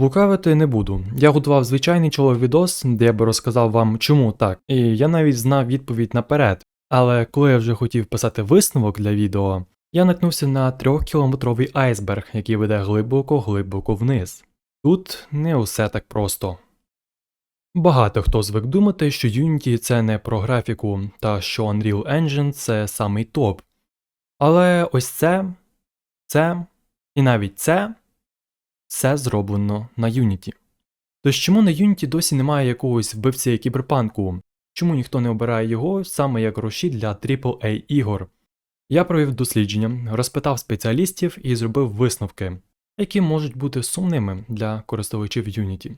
Лукавити не буду. Я готував звичайний чоловік відос, де я би розказав вам, чому так, і я навіть знав відповідь наперед. Але коли я вже хотів писати висновок для відео, я наткнувся на трьохкілометровий айсберг, який веде глибоко-глибоко вниз. Тут не усе так просто. Багато хто звик думати, що Unity це не про графіку, та що Unreal Engine це самий топ. Але ось це, це і навіть це все зроблено на Unity. Тож чому на Unity досі немає якогось вбивця кіберпанку? Чому ніхто не обирає його саме як гроші для AAA ігор? Я провів дослідження, розпитав спеціалістів і зробив висновки, які можуть бути сумними для користувачів Unity.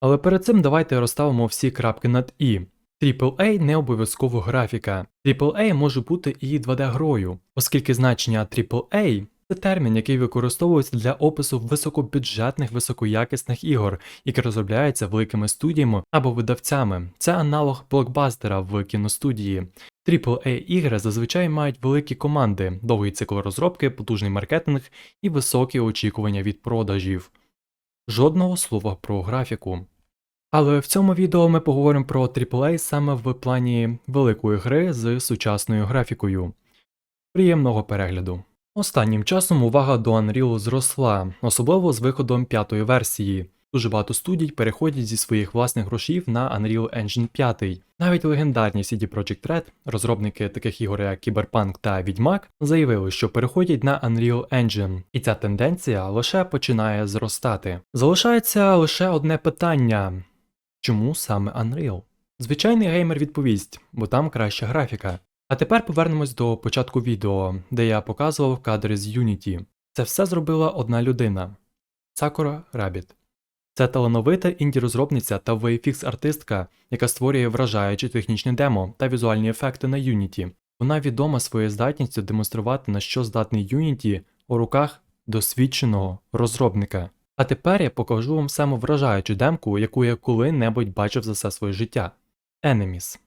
Але перед цим давайте розставимо всі крапки над І. AAA не обов'язково графіка. AAA може бути і 2D-грою, оскільки значення AAA це термін, який використовується для опису високобюджетних високоякісних ігор, які розробляються великими студіями або видавцями. Це аналог блокбастера в кіностудії. AAA ігри зазвичай мають великі команди, довгий цикл розробки, потужний маркетинг і високі очікування від продажів. Жодного слова про графіку. Але в цьому відео ми поговоримо про AAA саме в плані великої гри з сучасною графікою. Приємного перегляду. Останнім часом увага до Unreal зросла, особливо з виходом п'ятої версії. Дуже багато студій переходять зі своїх власних грошів на Unreal Engine 5. Навіть легендарні CD Projekt Red, розробники таких ігор як Cyberpunk та Відьмак, заявили, що переходять на Unreal Engine, і ця тенденція лише починає зростати. Залишається лише одне питання: чому саме Unreal? Звичайний геймер відповість, бо там краща графіка. А тепер повернемось до початку відео, де я показував кадри з Unity. Це все зробила одна людина Sakura Rabbit. Це талановита інді-розробниця та VFX-артистка, яка створює вражаючі технічні демо та візуальні ефекти на Unity. Вона відома своєю здатністю демонструвати, на що здатний Unity у руках досвідченого розробника. А тепер я покажу вам саму вражаючу демку, яку я коли-небудь бачив за все своє життя Enemies.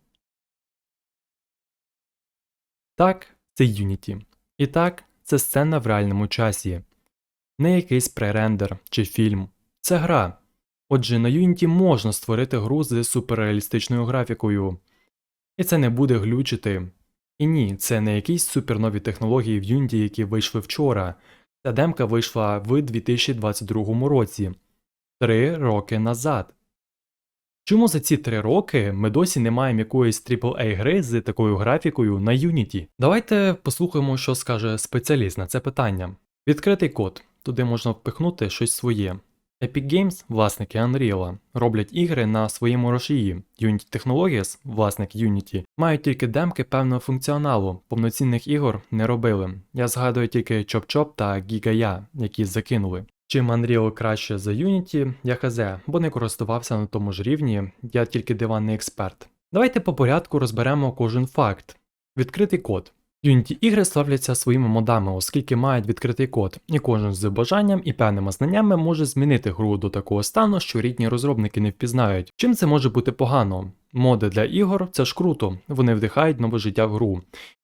Так, це Unity. І так, це сцена в реальному часі. Не якийсь пререндер чи фільм. Це гра. Отже, на Unity можна створити гру з суперреалістичною графікою. І це не буде глючити. І ні, це не якісь супернові технології в Unity, які вийшли вчора. Ця демка вийшла в 2022 році, три роки назад. Чому за ці три роки ми досі не маємо якоїсь AAA гри з такою графікою на Unity? Давайте послухаємо, що скаже спеціаліст на це питання. Відкритий код, туди можна впихнути щось своє. Epic Games, власники Unreal, роблять ігри на своєму рушії. Unity Technologies, власник Unity, мають тільки демки певного функціоналу, повноцінних ігор не робили. Я згадую тільки ChopChop та GigaYa, які закинули. Чим Unreal краще за Unity, я хз, бо не користувався на тому ж рівні, я тільки диванний експерт. Давайте по порядку розберемо кожен факт. Відкритий код. Unity ігри славляться своїми модами, оскільки мають відкритий код, і кожен з бажанням і певними знаннями може змінити гру до такого стану, що рідні розробники не впізнають. Чим це може бути погано? Моди для ігор це ж круто, вони вдихають нове життя в гру.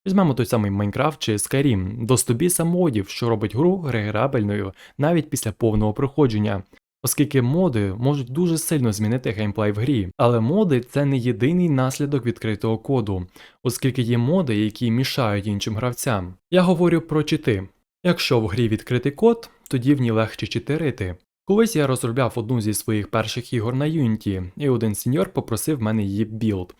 Візьмемо той самий Майнкрафт чи Skyrim, до стобіса модів, що робить гру реграбельною навіть після повного проходження. Оскільки моди можуть дуже сильно змінити геймплей в грі, але моди це не єдиний наслідок відкритого коду, оскільки є моди, які мішають іншим гравцям. Я говорю про чити. Якщо в грі відкритий код, тоді в ній легше читерити. Колись я розробляв одну зі своїх перших ігор на Unity, і один сеньор попросив мене її білд.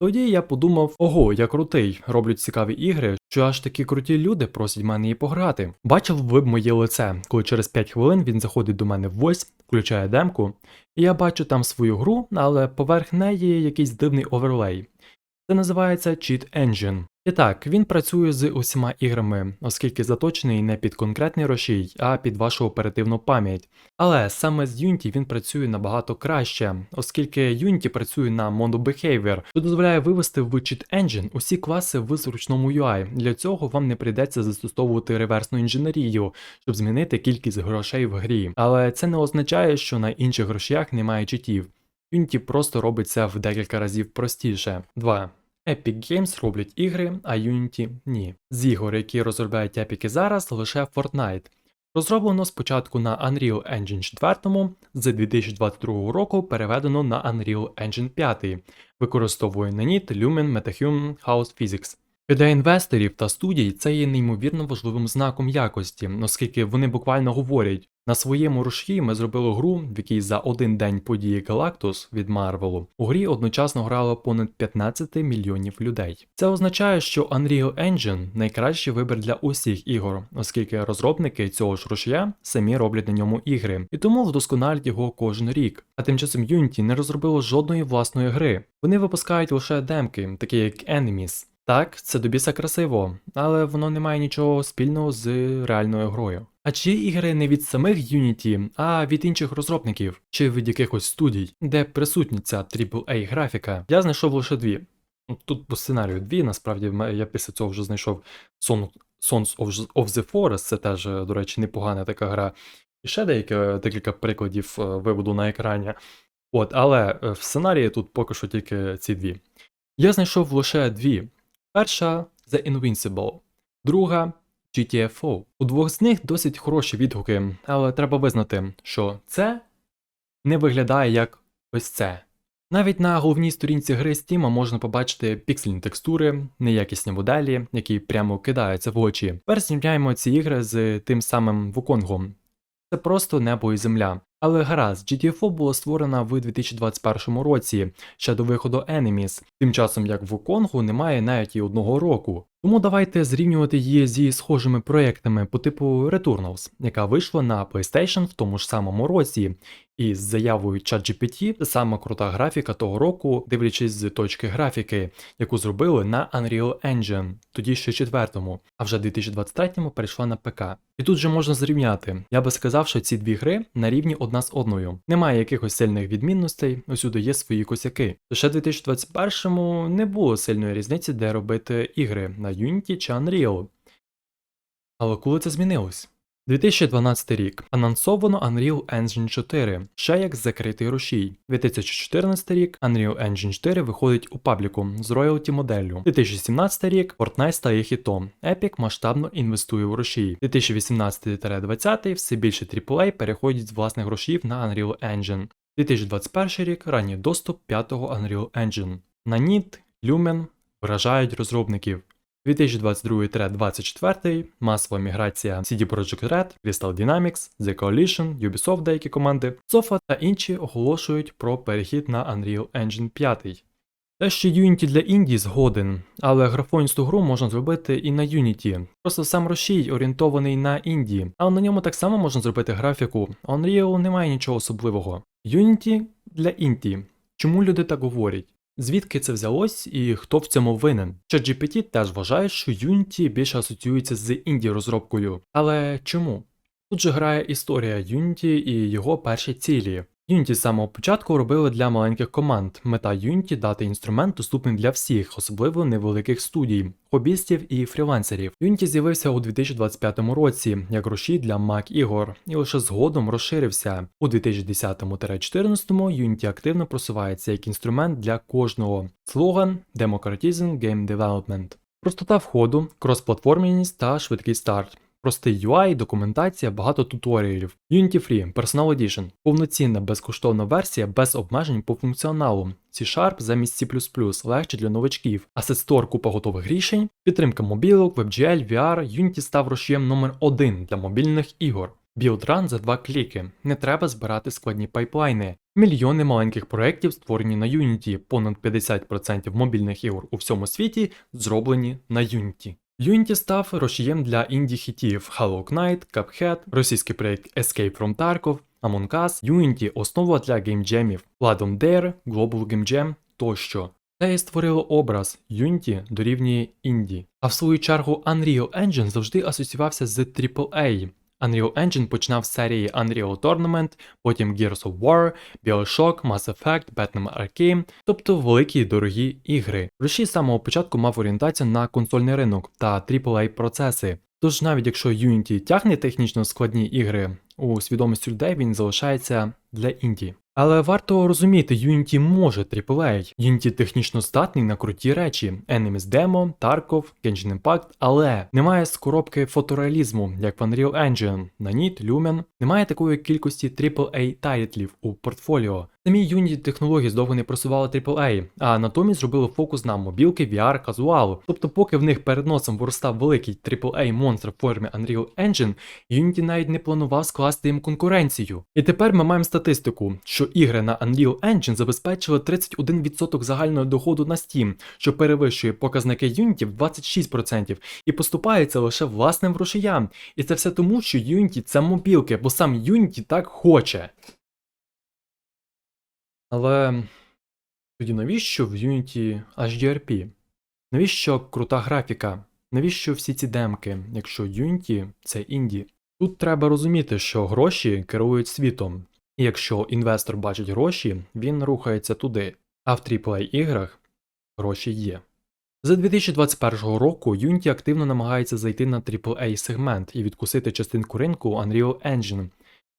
Тоді я подумав, ого, я крутий, роблять цікаві ігри, що аж такі круті люди просять мене її пограти. Бачив ви б моє лице, коли через 5 хвилин він заходить до мене в Voice, включає демку, і я бачу там свою гру, але поверх неї якийсь дивний оверлей. Це називається Cheat Engine. І так, він працює з усіма іграми, оскільки заточений не під конкретний рушій, а під вашу оперативну пам'ять. Але саме з Unity він працює набагато краще, оскільки Unity працює на monobehavior, що дозволяє вивести в Cheat Engine усі класи в зручному UI. Для цього вам не прийдеться застосовувати реверсну інженерію, щоб змінити кількість грошей в грі. Але це не означає, що на інших грошях немає читів. Unity просто робить це в декілька разів простіше. 2. Epic Games роблять ігри, а Unity ні. З ігор, які розробляють епіки зараз, лише Fortnite. Розроблено спочатку на Unreal Engine 4, з 2022 року переведено на Unreal Engine 5, використовує Nanit, Lumen, MetaHuman, House Physics. Для інвесторів та студій це є неймовірно важливим знаком якості, оскільки вони буквально говорять: на своєму руші ми зробили гру, в якій за один день події Galactus від Марвелу у грі одночасно грало понад 15 мільйонів людей. Це означає, що Unreal Engine найкращий вибір для усіх ігор, оскільки розробники цього ж рушія самі роблять на ньому ігри, і тому вдосконалюють його кожен рік. А тим часом Unity не розробило жодної власної гри. Вони випускають лише демки, такі як Enemies. Так, це до біса красиво, але воно не має нічого спільного з реальною грою. А чи ігри не від самих Unity, а від інших розробників, чи від якихось студій, де присутня ця AAA графіка? Я знайшов лише дві. Тут по сценарію дві, насправді я після цього вже знайшов Son- Sons of the Forest, це теж, е, до речі, непогана така гра. І ще деякі, декілька прикладів е, виведу на екрані. От, але е, в сценарії тут поки що тільки ці дві. Я знайшов лише дві. Перша The Invincible, друга GTFO. У двох з них досить хороші відгуки, але треба визнати, що це не виглядає як ось це. Навіть на головній сторінці гри Steam можна побачити піксельні текстури, неякісні моделі, які прямо кидаються в очі. Тепер зрівняємо ці ігри з тим самим Вуконгом. Це просто небо і земля. Але гаразд, GTFO була створена в 2021 році, ще до виходу Enemies, тим часом як в Конгу немає навіть і одного року. Тому давайте зрівнювати її зі схожими проектами по типу Returnals, яка вийшла на PlayStation в тому ж самому році, і з заявою ChatGPT сама крута графіка того року, дивлячись з точки графіки, яку зробили на Unreal Engine, тоді ще четвертому, а вже 2023-му перейшла на ПК. І тут же можна зрівняти. Я би сказав, що ці дві гри на рівні одна з одною. Немає якихось сильних відмінностей, усюди є свої косяки. Лише в 2021-му не було сильної різниці, де робити ігри на Unity чи Unreal. Але коли це змінилось? 2012 рік. Анонсовано Unreal Engine 4, ще як закритий рушій. 2014 рік Unreal Engine 4 виходить у пабліку з роялті моделлю. 2017 рік Fortnite стає хітом. Epic масштабно інвестує в рушій. 2018-20 все більше AAA переходять з власних грошів на Unreal Engine. 2021 рік ранній доступ 5-го Unreal Engine. Nanit, Lumen вражають розробників. 2022-2024 масова міграція CD Projekt Red, Crystal Dynamics, The Coalition, Ubisoft деякі команди, Sofa та інші оголошують про перехід на Unreal Engine 5. Те, що Unity для Індії згоден, але графоністу гру можна зробити і на Unity. Просто сам рушій орієнтований на Індії, але на ньому так само можна зробити графіку. Unreal немає нічого особливого. Unity для Індії. Чому люди так говорять? Звідки це взялось і хто в цьому винен? ChatGPT теж вважає, що Unity більше асоціюється з інді розробкою. Але чому? Тут же грає історія Unity і його перші цілі. Unity з самого початку робили для маленьких команд. Мета Unity дати інструмент доступний для всіх, особливо невеликих студій, хобістів і фрілансерів. Unity з'явився у 2025 році як рушій для Mac ігор, і лише згодом розширився. У 2010-14 Unity активно просувається як інструмент для кожного. Слоган Democratizing Game Development. Простота входу, кросплатформеність та швидкий старт. Простий UI, документація, багато туторіалів. Unity Free, Personal Edition, повноцінна безкоштовна версія без обмежень по функціоналу. C-Sharp замість C++, легше для новачків. Asset Store – купа готових рішень, підтримка мобілок, WebGL, VR, Unity став рушієм номер 1 для мобільних ігор. Білдран за два кліки. Не треба збирати складні пайплайни. Мільйони маленьких проєктів створені на Unity, понад 50% мобільних ігор у всьому світі зроблені на Unity. Unity став рушієм для інді-хітів Hollow Knight, Cuphead, російський проєкт Escape from Tarkov, Among Us, Unity – основа для геймджемів, Ладом Dare, Global Game Jam тощо. Це і створило образ Unity дорівнює інді. А в свою чергу Unreal Engine завжди асоціювався з AAA. Unreal Engine починав з серії Unreal Tournament, потім Gears of War, BioShock, Mass Effect, Batman Arkham, тобто великі дорогі ігри. Руші з самого початку мав орієнтацію на консольний ринок та AAA процеси. Тож навіть якщо Unity тягне технічно складні ігри, у свідомості людей він залишається для інді. Але варто розуміти, Unity може AAA. Unity технічно здатний на круті речі: Enemies Demo, Tarkov, Genshin Impact, але немає з фотореалізму, як в Unreal Engine, Nanit, Lumen, немає такої кількості AAA тайтлів у портфоліо. Самі Unity технології довго не просували AAA, а натомість зробили фокус на мобілки, VR, казуалу. Тобто, поки в них перед носом виростав великий AAA монстр в формі Unreal Engine, Unity навіть не планував скласти їм конкуренцію. І тепер ми маємо статистику, що ігри на Unreal Engine забезпечили 31% загального доходу на Steam, що перевищує показники Unity в 26%, і поступається лише власним грошиям. І це все тому, що Unity це мобілки, бо сам Unity так хоче. Але тоді навіщо в Unity HDRP? Навіщо крута графіка? Навіщо всі ці демки, якщо Unity це інді? Тут треба розуміти, що гроші керують світом, і якщо інвестор бачить гроші, він рухається туди. А в AAA іграх гроші є. З 2021 року Unity активно намагається зайти на AAA сегмент і відкусити частинку ринку Unreal Engine,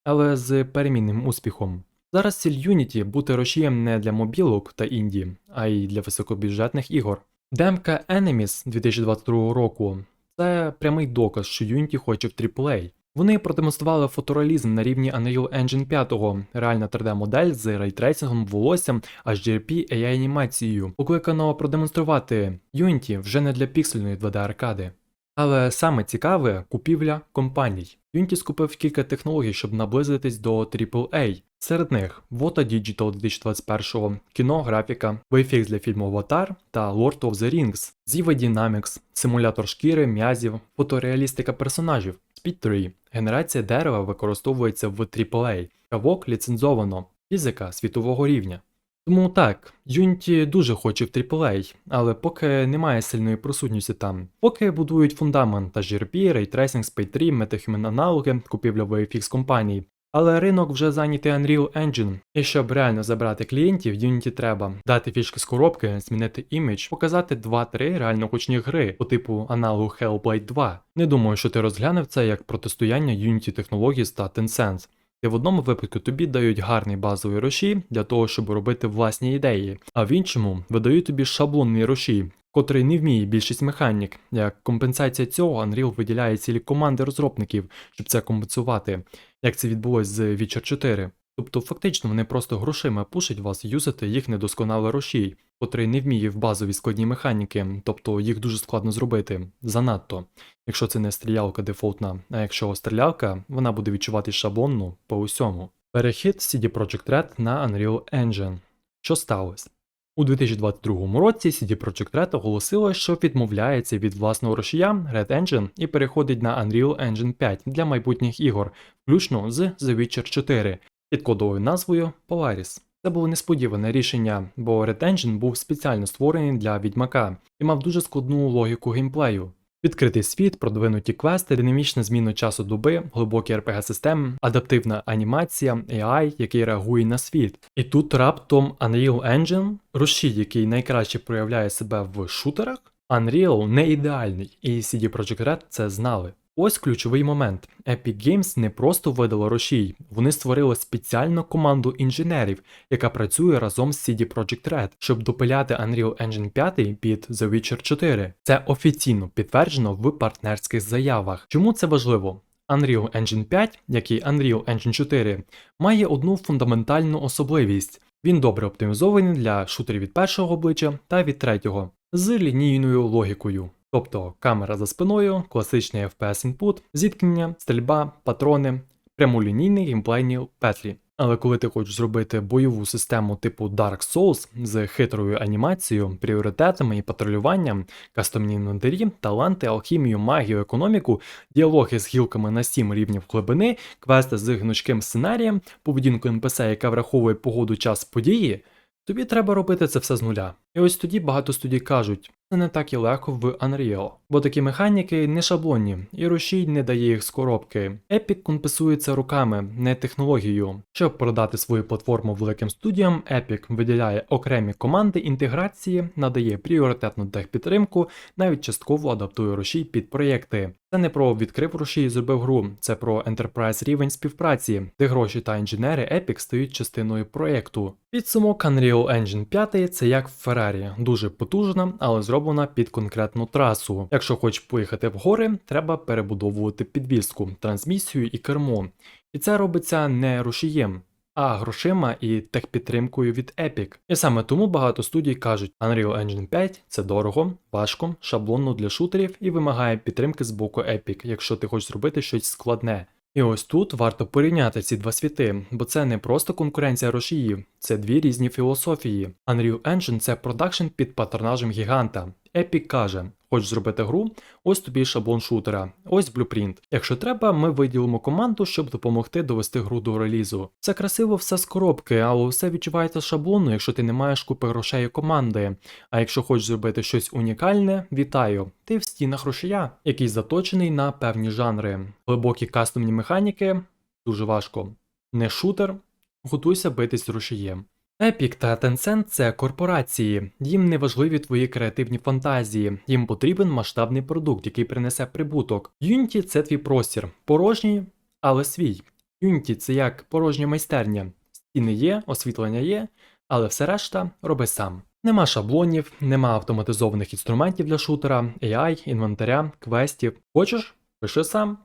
але з перемінним успіхом. Зараз ціль Unity бути рушієм не для мобілок та інді, а й для високобюджетних ігор. Демка Enemies 2022 року це прямий доказ, що Unity хоче в AAA. Вони продемонстрували фотореалізм на рівні Unreal Engine 5, реальна 3D-модель з рейтрейсингом, волоссям, HDRP AI анімацією, покликано продемонструвати Unity вже не для піксельної 2D аркади. Але саме цікаве купівля компаній. Unity скупив кілька технологій, щоб наблизитись до AAA. Серед них Vota Digital 2021, кіно, графіка, VFX для фільму Аватар та Lord of the Rings, Ziva Dynamics, симулятор шкіри, м'язів, фотореалістика персонажів, Speed 3, генерація дерева використовується в AAA, кавок ліцензовано, фізика світового рівня. Тому так, Unity дуже хоче в AAA, але поки немає сильної присутності там. Поки будують фундамент та GRP, Raytracing, Speed 3, Metahuman аналоги, купівля VFX компаній. Але ринок вже зайнятий Unreal Engine, і щоб реально забрати клієнтів, Unity треба дати фішки з коробки, змінити імідж, показати 2-3 реально гучні гри по типу аналогу Hellblade 2. Не думаю, що ти розглянув це як протистояння Unity Technologies та Tencent. І в одному випадку тобі дають гарний базовий рушій для того, щоб робити власні ідеї, а в іншому видають тобі шаблонний рушій, котрий не вміє більшість механік. Як компенсація цього, Unreal виділяє цілі команди розробників, щоб це компенсувати, як це відбулось з Witcher 4. Тобто фактично вони просто грошима пушать вас юзати їх недосконалий рушій, котрий не вміє в базові складні механіки, тобто їх дуже складно зробити, занадто. Якщо це не стрілялка дефолтна, а якщо стрілялка, вона буде відчувати шаблонну по усьому. Перехід CD Projekt Red на Unreal Engine. Що сталося? У 2022 році CD Projekt Red оголосила, що відмовляється від власного рушія Red Engine і переходить на Unreal Engine 5 для майбутніх ігор, включно з The Witcher 4 під кодовою назвою Polaris. Це було несподіване рішення, бо Red Engine був спеціально створений для відьмака і мав дуже складну логіку геймплею. Відкритий світ, продвинуті квести, динамічна зміна часу доби, глибокі rpg системи адаптивна анімація, AI, який реагує на світ. І тут раптом Unreal Engine, розшід, який найкраще проявляє себе в шутерах, Unreal не ідеальний, і CD Projekt Red це знали. Ось ключовий момент. Epic Games не просто видала рушій, вони створили спеціальну команду інженерів, яка працює разом з CD Projekt Red, щоб допиляти Unreal Engine 5 під The Witcher 4. Це офіційно підтверджено в партнерських заявах. Чому це важливо? Unreal Engine 5, як і Unreal Engine 4, має одну фундаментальну особливість. Він добре оптимізований для шутерів від першого обличчя та від третього з лінійною логікою. Тобто камера за спиною, класичний FPS input, зіткнення, стрільба, патрони, прямолінійні геймплейні петлі. Але коли ти хочеш зробити бойову систему типу Dark Souls з хитрою анімацією, пріоритетами і патрулюванням, кастомні інвентарі, таланти, алхімію, магію, економіку, діалоги з гілками на 7 рівнів глибини, квести з гнучким сценарієм, поведінку НПС, яка враховує погоду час події, тобі треба робити це все з нуля. І ось тоді багато студій кажуть, не так і легко в Unreal, бо такі механіки не шаблонні, і рушій не дає їх з коробки. Epic компенсується руками, не технологією. Щоб продати свою платформу великим студіям, Epic виділяє окремі команди інтеграції, надає пріоритетну техпідтримку, навіть частково адаптує рушій під проєкти. Це не про відкрив рушій і зробив гру, це про enterprise рівень співпраці, де гроші та інженери Epic стають частиною проєкту. Підсумок Unreal Engine 5 це як Ferrari, дуже потужна, але зроблена під конкретну трасу. Якщо хочеш поїхати в гори, треба перебудовувати підвіску, трансмісію і кермо. І це робиться не рушієм. А грошима і техпідтримкою від Epic. І саме тому багато студій кажуть, Unreal Engine 5 це дорого, важко, шаблонно для шутерів і вимагає підтримки з боку Epic, якщо ти хочеш зробити щось складне. І ось тут варто порівняти ці два світи, бо це не просто конкуренція рушіїв, це дві різні філософії. Unreal Engine це продакшн під патронажем гіганта. Epic каже: хочеш зробити гру, ось тобі шаблон шутера, ось блюпринт. Якщо треба, ми виділимо команду, щоб допомогти довести гру до релізу. Це красиво все з коробки, але все відчувається шаблонно, якщо ти не маєш купи грошей команди. А якщо хочеш зробити щось унікальне, вітаю! Ти в стінах рушія, який заточений на певні жанри. Глибокі кастомні механіки дуже важко. Не шутер, готуйся битись з рушієм. Epic та Tencent – це корпорації, їм не важливі твої креативні фантазії, їм потрібен масштабний продукт, який принесе прибуток. Unity – це твій простір, порожній, але свій. Unity – це як порожня майстерня. Стіни є, освітлення є, але все решта роби сам. Нема шаблонів, нема автоматизованих інструментів для шутера, AI, інвентаря, квестів. Хочеш? Пиши сам.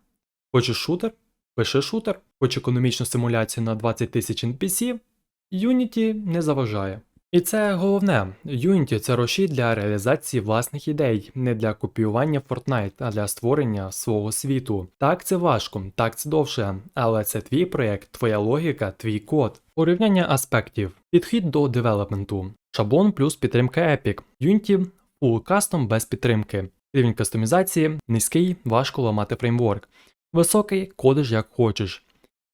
Хочеш шутер? Пиши шутер. Хоч економічну симуляцію на 20 тисяч NPC, Unity не заважає. І це головне, Unity це рушій для реалізації власних ідей, не для копіювання Fortnite, а для створення свого світу. Так це важко, так це довше, але це твій проєкт, твоя логіка, твій код. Порівняння аспектів, підхід до девелопменту, шаблон плюс підтримка Epic, Unity full custom без підтримки, рівень кастомізації, низький, важко ламати фреймворк, високий кодиш як хочеш.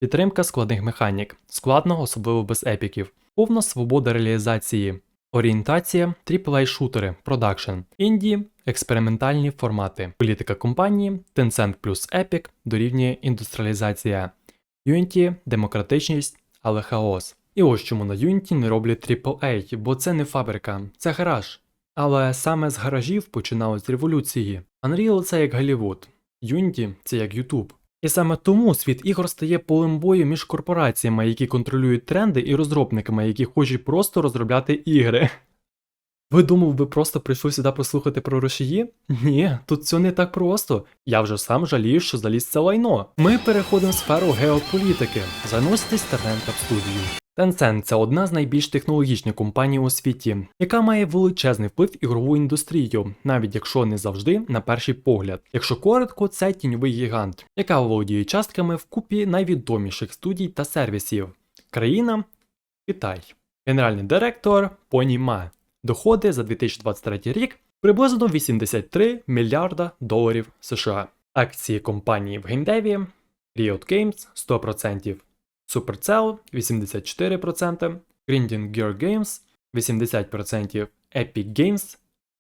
Підтримка складних механік, складно, особливо без епіків, повна свобода реалізації, орієнтація, AAA шутери, продакшн, інді, експериментальні формати, політика компанії, Tencent плюс Epic дорівнює індустріалізація, Unity, демократичність, але хаос. І ось чому на Unity не роблять AAA, бо це не фабрика, це гараж. Але саме з гаражів починалось революції. Unreal це як Голлівуд, Unity це як YouTube. І саме тому світ ігор стає полем бою між корпораціями, які контролюють тренди, і розробниками, які хочуть просто розробляти ігри. Ви думав, ви просто прийшли сюди послухати про рушії? Ні, тут все не так просто. Я вже сам жалію, що заліз це лайно. Ми переходимо в сферу геополітики. Заноситесь та студію. Tencent – це одна з найбільш технологічних компаній у світі, яка має величезний вплив ігрову індустрію, навіть якщо не завжди на перший погляд. Якщо коротко, це тіньовий гігант, яка володіє частками в купі найвідоміших студій та сервісів. Країна Китай. Генеральний директор Поні Ма. Доходи за 2023 рік приблизно 83 мільярда доларів США. Акції компанії в геймдеві Riot Games 100%. Supercell 84%, Grinding Gear Games 80%, Epic Games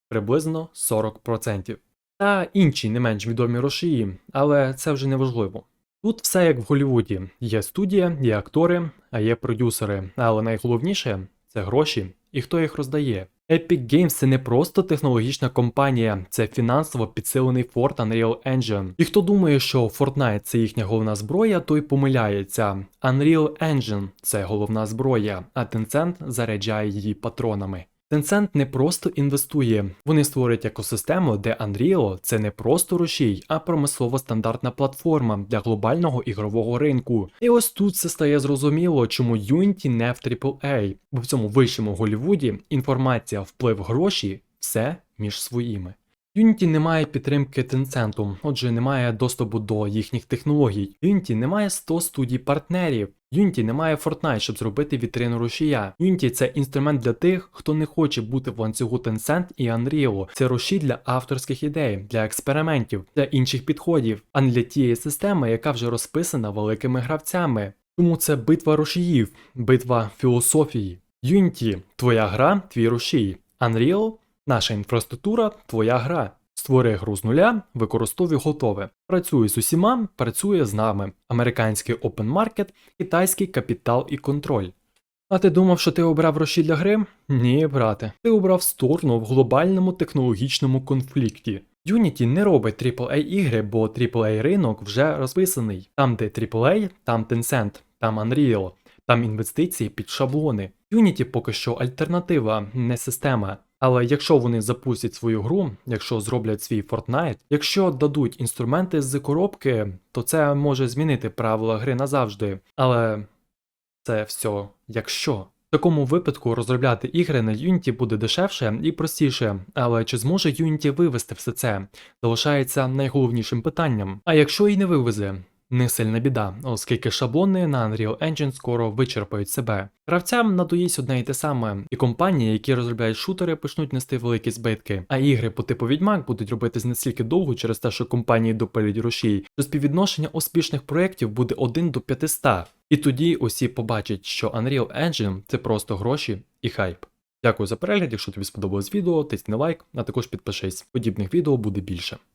приблизно 40%. Та інші не менш відомі рушії, але це вже не важливо. Тут все як в Голлівуді: є студія, є актори, а є продюсери, але найголовніше це гроші і хто їх роздає. Epic Games це не просто технологічна компанія, це фінансово підсилений Fort Unreal Engine. І хто думає, що Fortnite це їхня головна зброя, той помиляється. Unreal Engine це головна зброя, а Tencent заряджає її патронами. Tencent не просто інвестує, вони створюють екосистему, де Unreal це не просто рушій, а промислово стандартна платформа для глобального ігрового ринку. І ось тут все стає зрозуміло, чому Unity не в AAA, бо в цьому вищому Голлівуді інформація, вплив гроші все між своїми. Unity не має підтримки Tencent, отже, немає доступу до їхніх технологій. Unity не має 100 студій партнерів. Unity не має Fortnite, щоб зробити вітрину рушія. Unity це інструмент для тих, хто не хоче бути в ланцюгу Tencent і Unreal. Це рушій для авторських ідей, для експериментів, для інших підходів, а не для тієї системи, яка вже розписана великими гравцями. Тому це битва рушіїв, битва філософії. Unity – твоя гра, твій рушій. Unreal наша інфраструктура, твоя гра. Створи гру з нуля, використовуй готове. Працює з усіма, працює з нами. Американський open market, китайський капітал і контроль. А ти думав, що ти обрав гроші для гри? Ні, брате. Ти обрав сторону в глобальному технологічному конфлікті. Unity не робить AAA ігри, бо AAA ринок вже розписаний. Там, де AAA, там Tencent, там Unreal, там інвестиції під шаблони. Unity поки що альтернатива, не система. Але якщо вони запустять свою гру, якщо зроблять свій Fortnite, якщо дадуть інструменти з коробки, то це може змінити правила гри назавжди. Але це все якщо. В такому випадку розробляти ігри на Unity буде дешевше і простіше, але чи зможе Unity вивести все це? Залишається найголовнішим питанням. А якщо і не вивезе, не сильна біда, оскільки шаблони на Unreal Engine скоро вичерпають себе. Гравцям надоїсть одне і те саме, і компанії, які розробляють шутери, почнуть нести великі збитки. А ігри по типу Відьмак будуть робитись настільки довго через те, що компанії допилять гроші, що співвідношення успішних проєктів буде 1 до 500. І тоді усі побачать, що Unreal Engine це просто гроші і хайп. Дякую за перегляд. Якщо тобі сподобалось відео, тисни лайк, а також підпишись. Подібних відео буде більше.